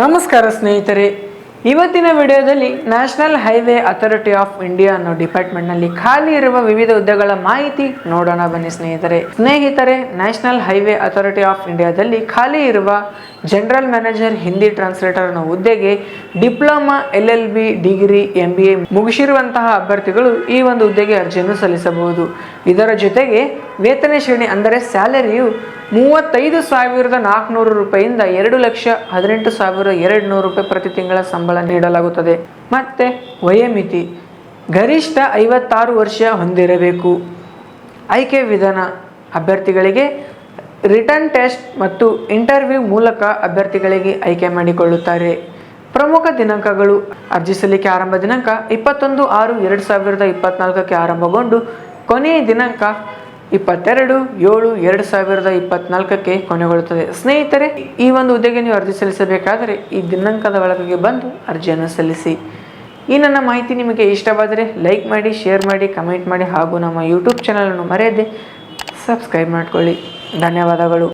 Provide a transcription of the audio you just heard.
ನಮಸ್ಕಾರ ಸ್ನೇಹಿತರೆ. ಇವತ್ತಿನ ವಿಡಿಯೋದಲ್ಲಿ national highway authority of India ಅನ್ನೋ ಡಿಪಾರ್ಟ್ಮೆಂಟ್ನಲ್ಲಿ ಖಾಲಿ ಇರುವ ವಿವಿಧ ಹುದ್ದೆಗಳ ಮಾಹಿತಿ ನೋಡೋಣ ಬನ್ನಿ ಸ್ನೇಹಿತರೆ. ಸ್ನೇಹಿತರೆ ನ್ಯಾಷನಲ್ ಹೈವೇ ಅಥಾರಿಟಿ ಆಫ್ ಇಂಡಿಯಾದಲ್ಲಿ ಖಾಲಿ ಇರುವ ಜನರಲ್ ಮ್ಯಾನೇಜರ್ ಹಿಂದಿ ಟ್ರಾನ್ಸ್ಲೇಟರ್ ಅನ್ನೋ ಹುದ್ದೆಗೆ diploma L L B degree M B A ಮುಗಿಸಿರುವಂತಹ ಅಭ್ಯರ್ಥಿಗಳು ಈ ಒಂದು ಹುದ್ದೆಗೆ ಅರ್ಜಿಯನ್ನು ಸಲ್ಲಿಸಬಹುದು. ಇದರ ಜೊತೆಗೆ ವೇತನ ಶ್ರೇಣಿ ಅಂದರೆ ಸ್ಯಾಲರಿಯು ಮೂವತ್ತೈದು ಸಾವಿರದ ನಾಲ್ಕುನೂರು ರೂಪಾಯಿಂದ ಎರಡು ಲಕ್ಷ ಹದಿನೆಂಟು ಸಾವಿರದ ಎರಡು ನೂರು ರೂಪಾಯಿ ಪ್ರತಿ ತಿಂಗಳ ಸಂಬಳ ನೀಡಲಾಗುತ್ತದೆ. ಮತ್ತು ವಯೋಮಿತಿ. ಗರಿಷ್ಠ ಐವತ್ತಾರು ವರ್ಷ ಹೊಂದಿರಬೇಕು. ಆಯ್ಕೆ ವಿಧಾನ. ಅಭ್ಯರ್ಥಿಗಳಿಗೆ ರಿಟರ್ನ್ ಟೆಸ್ಟ್ ಮತ್ತು ಇಂಟರ್ವ್ಯೂ ಮೂಲಕ ಅಭ್ಯರ್ಥಿಗಳಿಗೆ ಆಯ್ಕೆ ಮಾಡಿಕೊಳ್ಳುತ್ತಾರೆ. ಪ್ರಮುಖ ದಿನಾಂಕಗಳು ಅರ್ಜಿ ಸಲ್ಲಿಕೆ ಆರಂಭ ದಿನಾಂಕ ಇಪ್ಪತ್ತೊಂದು ಆರು ಎರಡು ಸಾವಿರದ ಇಪ್ಪತ್ನಾಲ್ಕಕ್ಕೆ ಆರಂಭಗೊಂಡು ಕೊನೆಯ ದಿನಾಂಕ ಇಪ್ಪತ್ತೆರಡು ಏಳು ಎರಡು ಸಾವಿರದ ಇಪ್ಪತ್ನಾಲ್ಕಕ್ಕೆ ಕೊನೆಗೊಳ್ಳುತ್ತದೆ. ಸ್ನೇಹಿತರೆ, ಈ ಒಂದು ಹುದ್ದೆಗೆ ನೀವು ಅರ್ಜಿ ಸಲ್ಲಿಸಬೇಕಾದರೆ ಈ ದಿನಾಂಕದ ಒಳಗೆ ಬಂದು ಅರ್ಜಿಯನ್ನು ಸಲ್ಲಿಸಿ. ಈ ನನ್ನ ಮಾಹಿತಿ ನಿಮಗೆ ಇಷ್ಟವಾದರೆ ಲೈಕ್ ಮಾಡಿ, ಶೇರ್ ಮಾಡಿ, ಕಮೆಂಟ್ ಮಾಡಿ ಹಾಗೂ ನಮ್ಮ ಯೂಟ್ಯೂಬ್ ಚಾನಲನ್ನು ಮರೆಯದೆ ಸಬ್ಸ್ಕ್ರೈಬ್ ಮಾಡಿಕೊಳ್ಳಿ. ಧನ್ಯವಾದಗಳು.